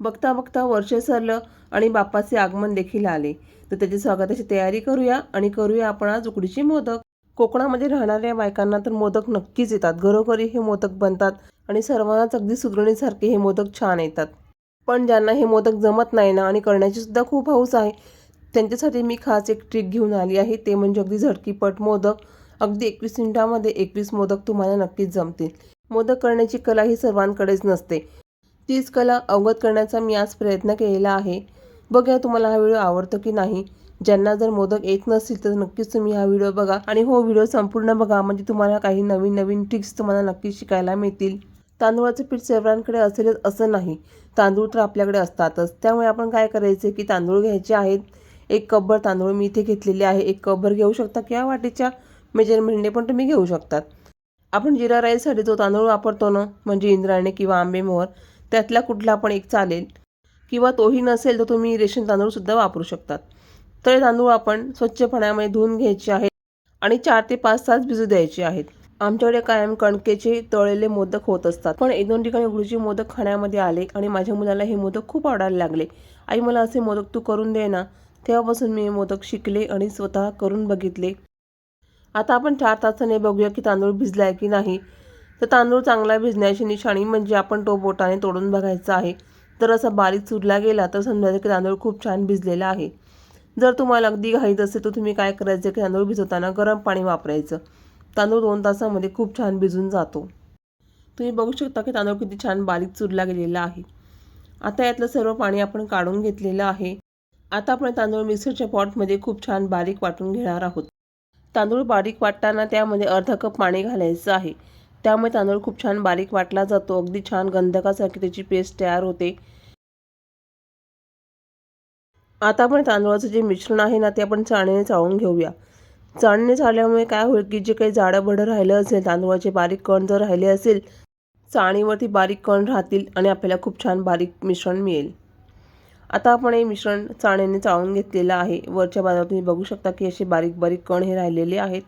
बघता बघता वर्ष सरलं आणि बाप्पाचे आगमन देखील आले. तर त्याची स्वागताची तयारी करूया आणि करूया आपण आज उकडीचे मोदक. कोकणामध्ये राहणाऱ्या बायकांना तर मोदक नक्कीच येतात. घरोघरी हे मोदक बनतात आणि सर्वांनाच अगदी सुगरणीसारखे हे मोदक छान येतात. पण ज्यांना हे मोदक जमत नाही ना आणि करण्याची सुद्धा खूप हौस आहे त्यांच्यासाठी मी खास एक ट्रिक घेऊन आली आहे. ते म्हणजे अगदी झटकीपट मोदक. अगदी एकवीस मिनिटामध्ये एकवीस मोदक तुम्हाला नक्कीच जमतील. मोदक करण्याची कला ही सर्वांकडेच नसते. तीच कला अवगत करण्याचा मी आज प्रयत्न केलेला आहे. बघा तुम्हाला हा व्हिडिओ आवडतो की नाही? ज्यांना जर मोदक येत नसतील तर नक्कीच तुम्ही हा व्हिडिओ बघा. आणि हो व्हिडिओ संपूर्ण बघा. म्हणजे तुम्हाला काही नवीन नवीन ट्रिक्स तुम्हाला नक्कीच शिकायला मिळतील. तांदूळाचं पीठ सर्वांकडे असेलच असं नाही. तांदूळ तर आपल्याकडे असतातच. त्यामुळे आपण काय करायचे की तांदूळ घ्यायचे आहेत. एक कपभर तांदूळ मी इथे घेतलेले आहे. एक कपभर घेऊ शकता किंवा वाटीच्या मेजरमेंटने पण तुम्ही घेऊ शकतात. आपण जिरा राईससाठी जो तांदूळ वापरतो ना म्हणजे इंद्रायणी किंवा आंबेमोहर त्यातला कुठला पण एक चालेल. किंवा तोही नसेल तर तुम्ही रेशन तांदूळसुद्धा वापरू शकतात. तर तांदूळ आपण स्वच्छ पाण्यामध्ये धुवून घ्यायचे आहेत आणि चार ते पाच तास भिजू द्यायचे आहेत. आमच्याकडे कायम कणकेचे तळलेले मोदक होत असतात. पण एक दोन ठिकाणी उकडीचे मोदक खाण्यामध्ये आले आणि माझ्या मुलाला हे मोदक खूप आवडायला लागले. आई मला असे मोदक तू करून दे ना. तेव्हापासून मी हे मोदक शिकले आणि स्वतः करून बघितले. आता आपण चार तासाने बघूया की तांदूळ भिजलाय की नाही. तर तांदूळ चांगला भिजण्याची निशाणी म्हणजे आपण तो बोटाने तोडून बघायचा आहे. तर असा बारीक चुरला गेला तर समजायचं की तांदूळ खूप छान भिजलेला आहे. जर तुम्हाला अगदी घाईत असेल तर तुम्ही काय करायचं की तांदूळ भिजवताना गरम पाणी वापरायचं. तांदूळ दोन तासामध्ये खूप छान भिजून जातो. तुम्ही बघू शकता की तांदूळ किती छान बारीक चुरला गेलेला आहे. आता यातलं सर्व पाणी आपण काढून घेतलेलं आहे. आता आपण तांदूळ मिक्सरच्या पॉटमध्ये खूप छान बारीक वाटून घेणार आहोत. तांदूळ बारीक वाटताना त्यामध्ये अर्धा कप पाणी घालायचं आहे. त्यामुळे तांदूळ खूप छान बारीक वाटला जातो. अगदी छान गंधकासारखी त्याची पेस्ट तयार होते. आता आपण तांदूळाचं जे मिश्रण आहे ना ते आपण चाळणीने चाळून घेऊया. चाळणीने चाळल्यामुळे काय होईल की जे काही जाडं बडं राहिलं असेल तांदूळाचे बारीक कण जर राहिले असेल चाळणीवरती बारीक कण राहतील आणि आपल्याला खूप छान बारीक मिश्रण मिळेल. आता आपण हे मिश्रण चाळणीने चाळून घेतलेलं आहे. वरच्या बाजूला तुम्ही बघू शकता की असे बारीक बारीक कण हे राहिलेले आहेत.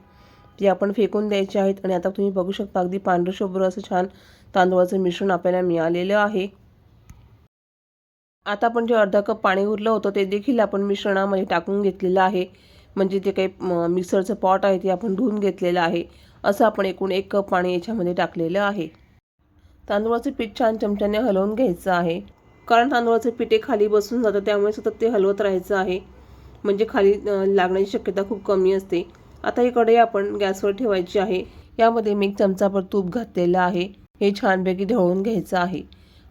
ते आपण फेकून द्यायचे आहेत. आणि आता तुम्ही बघू शकता अगदी पांढरशुभ्र असं छान तांदूळाचं मिश्रण आपल्याला मिळालेलं आहे. आता आपण जे अर्धा कप पाणी उरलं होतं ते देखील आपण मिश्रणामध्ये टाकून घेतलेलं आहे. म्हणजे जे काही मिक्सरचं पॉट आहे ते आपण धुवून घेतलेलं आहे. असं आपण एकूण एक कप पाणी याच्यामध्ये टाकलेलं आहे. तांदूळाचं पीठ छान चमच्याने हलवून घ्यायचं आहे. कारण तांदूळाचं पीठ हे खाली बसून जातं त्यामुळे सतत ते हलवत राहायचं आहे. म्हणजे खाली लागण्याची शक्यता खूप कमी असते. आता ही कढई आपण गॅसवर ठेवायची आहे. यामध्ये मी एक चमचाभर तूप घातलेलं आहे. हे छानपैकी ढवळून घ्यायचं आहे.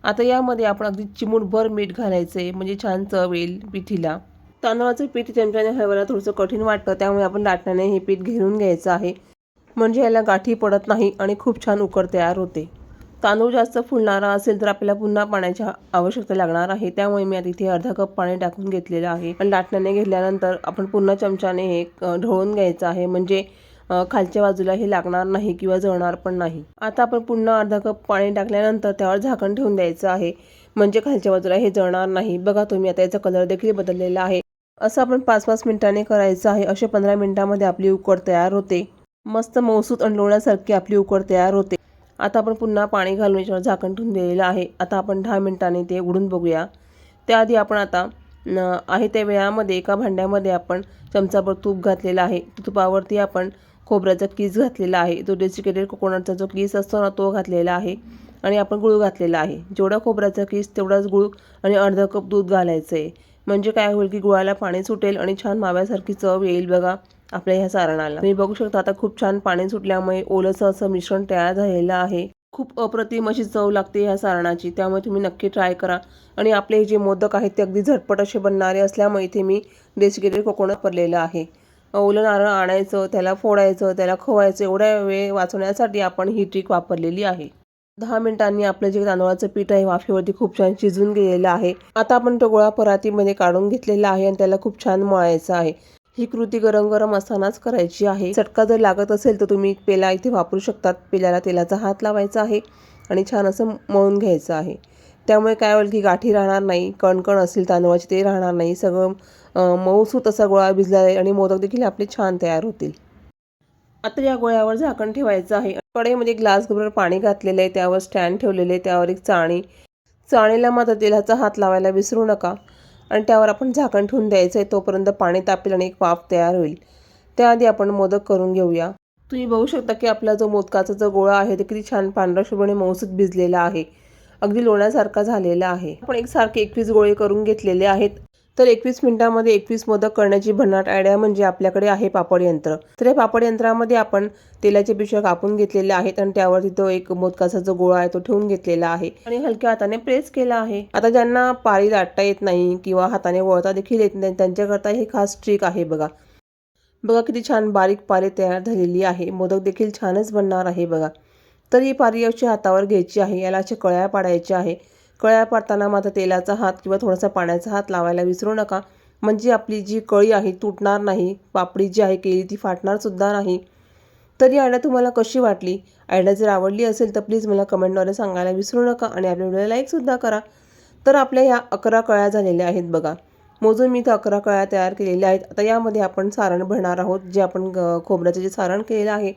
आता यामध्ये आपण अगदी चिमूटभर मीठ घालायचं आहे म्हणजे छान चव येईल पिठीला. तांदळाचं पीठ चमच्याने हलवायला थोडंसं कठीण वाटतं त्यामुळे आपण लाटण्याने हे पीठ घेऊन घ्यायचं आहे. म्हणजे याला गाठी पडत नाही आणि खूप छान उकड तयार होते. तांदूळ जास्त फुलणारा असेल तर आपल्याला पुन्हा पाण्याची आवश्यकता लागणार आहे. त्यामुळे मी आता इथे अर्धा कप पाणी टाकून घेतलेलं आहे. आणि लाटण्याने घेतल्यानंतर आपण पुन्हा चमच्याने हे ढवळून घ्यायचं आहे. म्हणजे खालच्या बाजूला हे लागणार नाही किंवा जळणार पण नाही. आता आपण पुन्हा अर्धा कप पाणी टाकल्यानंतर त्यावर झाकण ठेवून द्यायचं आहे. म्हणजे खालच्या बाजूला हे जळणार नाही. बघा तुम्ही आता याचा कलर देखील बदललेला आहे. असं आपण पाच पाच मिनिटांनी करायचं आहे. असे पंधरा मिनिटांमध्ये आपली उकड तयार होते. मस्त मौसूत आणि आपली उकड तयार होते. आता आपण पुन्हा पाणी घालून याच्यावर झाकण ठेवून दिलेलं आहे. आता आपण दहा मिनटांनी ते उघडून बघूया. त्याआधी आपण आता न आहे त्या वेळामध्ये एका भांड्यामध्ये आपण चमचाभर तूप घातलेला आहे. तुपावरती आपण खोबऱ्याचा किस घातलेला आहे. तो डेसिकेटेड कोकोनटचा जो किस असतो ना तो घातलेला आहे. आणि आपण गुळ घातलेला आहे. जेवढा खोबऱ्याचा किस तेवढाच गुळ आणि अर्धा कप दूध घालायचं आहे म्हणजे काय होईल की गुळाला पाणी सुटेल आणि छान माव्यासारखी चव येईल बघा. आपल्या ह्या सारणाला तुम्ही बघू शकता आता खूप छान पाणी सुटल्यामुळे ओलसं असं मिश्रण तयार झालेलं आहे. खूप अप्रतिम अशी चव लागते ह्या सारणाची त्यामुळे तुम्ही नक्की ट्राय करा. आणि आपले हे जे मोदक आहेत ते अगदी झटपट असे बनणारे असल्यामुळे इथे मी डेसिकेटेड कोकोनट वापरलेलं आहे. ओलं नारळ आणायचं त्याला फोडायचं त्याला खवायचं एवढ्या वेळ वाचवण्यासाठी आपण ही ट्रिक वापरलेली आहे. दहा मिनिटांनी आपलं जे तांदळाचं पीठ आहे वाफेवरती खूप छान शिजून गेलेलं आहे. आता आपण तो गोळा परातीमध्ये काढून घेतलेला आहे आणि त्याला खूप छान मळायचं आहे. ही कृती गरम गरम असतानाच करायची आहे. चटका जर लागत असेल तर तुम्ही पेला इथे वापरू शकतात. पेल्याला तेलाचा हात लावायचा आहे आणि छान असं मळून घ्यायचं आहे. त्यामुळे काय होईल की गाठी राहणार नाही कणकण असेल तांदूळाची ते राहणार नाही. सगळं मऊसूत असा गोळा भिजला आहे आणि मोदक देखील आपले छान तयार होतील. आता या गोळ्यावर झाकण ठेवायचं आहे. कढईमध्ये ग्लास भर पाणी घातलेलं आहे. त्यावर स्टँड ठेवलेले आहे. त्यावर एक चाणी चाणीला मात्र तेलाचा हात लावायला विसरू नका. आणि त्यावर आपण झाकण ठेवून द्यायचं आहे. तोपर्यंत पाणी तापेल आणि एक वाफ तयार होईल. त्याआधी आपण मोदक करून घेऊया. तुम्ही बघू शकता की आपला जो मोदकाचा जो गोळा आहे ते किती छान पांढरा शुभ्र मौसूद भिजलेला आहे. अगदी लोण्यासारखा झालेला आहे. आपण एकसारखे एकवीस गोळे करून घेतलेले आहेत. तर एकवीस मिनिटामध्ये एकवीस मोदक करण्याची भन्नाट आयडिया म्हणजे आपल्याकडे आहे पापड यंत्र. तर या पापड यंत्रामध्ये आपण तेलाचे पिशव्या कापून घेतलेल्या आहेत आणि त्यावरती तो एक मोदकाचा जो गोळा आहे तो ठेवून घेतलेला आहे. आणि हलक्या हाताने प्रेस केला आहे. आता ज्यांना पारी लाटता येत नाही किंवा हाताने वळता देखील येत नाही त्यांच्याकरता ही खास ट्रिक आहे बघा. बघा किती छान बारीक पारी तयार झालेली आहे. मोदक देखील छानच बनणार आहे बघा. तर ही पारी अशी हातावर घ्यायची आहे. याला अशा कळ्या पाडायच्या आहे. कळ्या पाडताना मात्र तेलाचा हात किंवा थोडासा पाण्याचा हात लावायला विसरू नका. म्हणजे आपली जी कळी आहे तुटणार नाही पापडी जी आहे केली ती फाटणारसुद्धा नाही. तर ही आयडिया तुम्हाला कशी वाटली? आयडिया जर आवडली असेल तर प्लीज मला कमेंटद्वारे सांगायला विसरू नका आणि आपल्या व्हिडिओला लाईकसुद्धा करा. तर आपल्या ह्या अकरा कळ्या झालेल्या आहेत बघा. मोजून मी तर अकरा कळ्या तयार केलेल्या आहेत. आता यामध्ये आपण सारण भरणार आहोत जे आपण खोबऱ्याचं जे सारण केलेलं आहे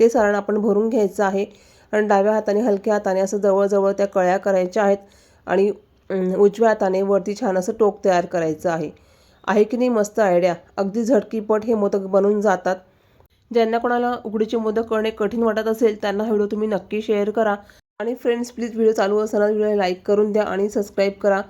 ते सारण आपण भरून घ्यायचं आहे. आणि डाव्या हाताने हलक्या हाताने असं जवळजवळ त्या कळ्या करायच्या आहेत. आणि उजव्या हाताने वरती छान असं टोक तयार करायचं आहे. आहे की नाही मस्त आयडिया अगदी झटकीपट हे मोदक बनून जातात. ज्यांना कोणाला उकडीचे मोदक करणे कठीण वाटत असेल त्यांना हा व्हिडिओ तुम्ही नक्की शेअर करा. आणि फ्रेंड्स प्लीज व्हिडिओ चालू असताना व्हिडिओला लाईक करून द्या आणि सबस्क्राईब करा.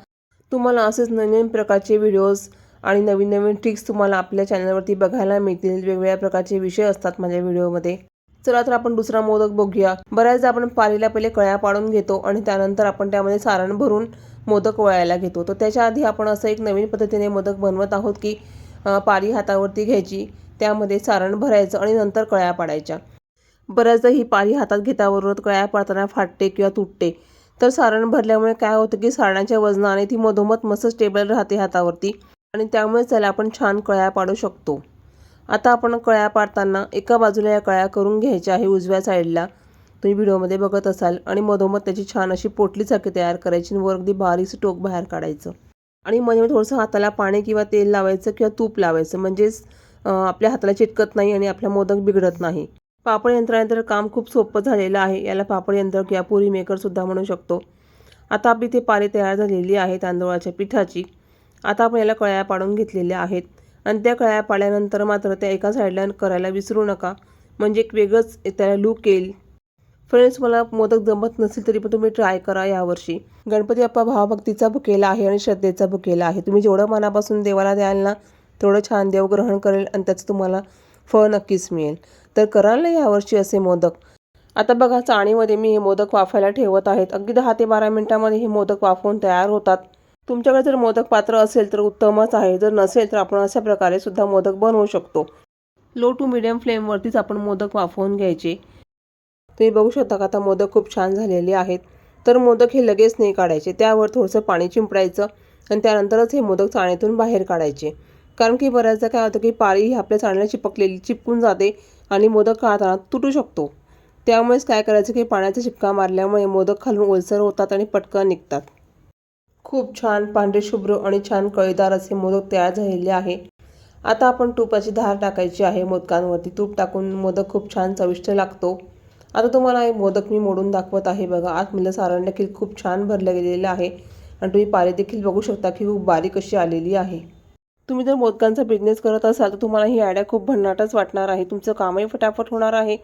तुम्हाला असेच नवीन प्रकारचे व्हिडिओज आणि नवीन नवीन ट्रिक्स तुम्हाला आपल्या चॅनलवरती बघायला मिळतील. वेगवेगळ्या प्रकारचे विषय असतात माझ्या व्हिडिओमध्ये चला तर आपण दुसरा मोदक बघूया. बऱ्याचदा आपण पालीला पहिले कळ्या पाडून घेतो आणि त्यानंतर आपण त्यामध्ये सारण भरून मोदक वळायला घेतो. तर त्याच्या आधी आपण असं एक नवीन पद्धतीने मोदक बनवत आहोत की पाली पारी हातावरती घ्यायची त्यामध्ये सारण भरायचं आणि नंतर कळ्या पाडायच्या. बऱ्याचदा ही पारी हातात घेताबरोबर कळ्या पाडताना फाटते किंवा तुटते. तर सारण भरल्यामुळे काय होतं की सारणाच्या वजनाने ती मधोमध मस्त स्टेबल राहते हातावरती आणि त्यामुळे त्याला आपण छान कळ्या पाडू शकतो. आता आपण कळ्या पाडताना एका बाजूला या कळ्या करून घ्यायच्या आहे उजव्या साईडला. तुम्ही व्हिडिओमध्ये बघत असाल आणि मधोमध त्याची छान अशी पोटली चाकी तयार करायची आणि वर अगदी बारीकसं टोक बाहेर काढायचं. आणि मध्ये थोडंसं हाताला पाणी किंवा तेल लावायचं किंवा तूप लावायचं. म्हणजेच आपल्या हाताला चिटकत नाही आणि आपला मोदक बिघडत नाही. पापड यंत्रानंतर काम खूप सोपं झालेलं आहे. याला पापड यंत्र किंवा पुरी मेकरसुद्धा म्हणू शकतो. आता आपली ते पारी तयार झालेली आहे तांदूळाच्या पिठाची. आता आपण याला कळ्या पाडून घेतलेल्या आहेत. आणि त्या कळ्या पाडल्यानंतर मात्र त्या एका साईडला करायला विसरू नका. म्हणजे एक वेगळंच त्याला लूक येईल. फ्रेंड्स मला मोदक जमत नसेल तरी पण तुम्ही ट्राय करा यावर्षी. गणपती बाप्पा भावभक्तीचा भुकेला आहे आणि श्रद्धेचा भुकेला आहे. तुम्ही जेवढं मनापासून देवाला द्याल ना तेवढं छान देव ग्रहण करेल आणि त्याचं तुम्हाला फळ नक्कीच मिळेल. तर कराल ना यावर्षी असे मोदक? आता बघा चाणीमध्ये मी हे मोदक वाफायला ठेवत आहेत. अगदी दहा ते बारा मिनिटामध्ये हे मोदक वाफवून तयार होतात. तुमच्याकडे जर मोदक पात्र असेल तर उत्तमच आहे. जर नसेल तर आपण अशा प्रकारे सुद्धा मोदक बनवू शकतो. लो टू मिडियम फ्लेमवरतीच आपण मोदक वाफवून घ्यायचे. तुम्ही बघू शकता का आता मोदक खूप छान झालेले आहेत. तर मोदक हे लगेच नाही काढायचे. त्यावर थोडंसं पाणी चिंपडायचं आणि त्यानंतरच हे मोदक चाण्यातून बाहेर काढायचे. कारण की बऱ्याचदा काय होतं की पाळी ही आपल्या चाण्याला चिपकलेली चिपकून जाते आणि मोदक काढताना तुटू शकतो. त्यामुळेच काय करायचं की पाण्याचा चिपका मारल्यामुळे मोदक खालून ओलसर होतात आणि पटकन निघतात. खूप छान पांढरे शुभ्र आणि छान कळीदार असे मोदक तयार झालेले आहे. आता आपण तुपाची धार टाकायची आहे. मोदकांवरती तूप टाकून मोदक खूप छान चविष्ट लागतो. आता तुम्हाला हे मोदक मी मोडून दाखवत आहे. बघा आतमधलं सारण देखील खूप छान भरलं गेलेलं आहे. आणि तुम्ही पारी देखील बघू शकता की खूप बारीक अशी आलेली आहे. तुम्ही जर मोदकांचा बिझनेस करत असाल तर तुम्हाला ही आयडिया खूप भन्नाटच वाटणार आहे. तुमचं कामही फटाफट होणार आहे.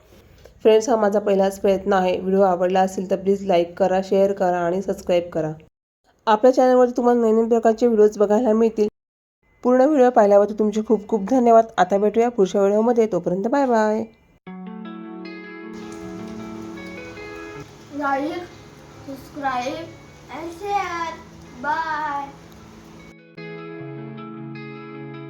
फ्रेंड्स हा माझा पहिलाच प्रयत्न आहे. व्हिडिओ आवडला असेल तर प्लीज लाईक करा शेअर करा आणि सबस्क्राईब करा. आपल्या चॅनलवरती तुम्हाला नवीन प्रकारचे व्हिडिओज बघायला मिळतील. पूर्ण व्हिडिओ पाहिल्यावरती तुमचे खूप खूप धन्यवाद. आता भेटूया पुढच्या व्हिडिओमध्ये. तोपर्यंत bye bye. Like subscribe and share bye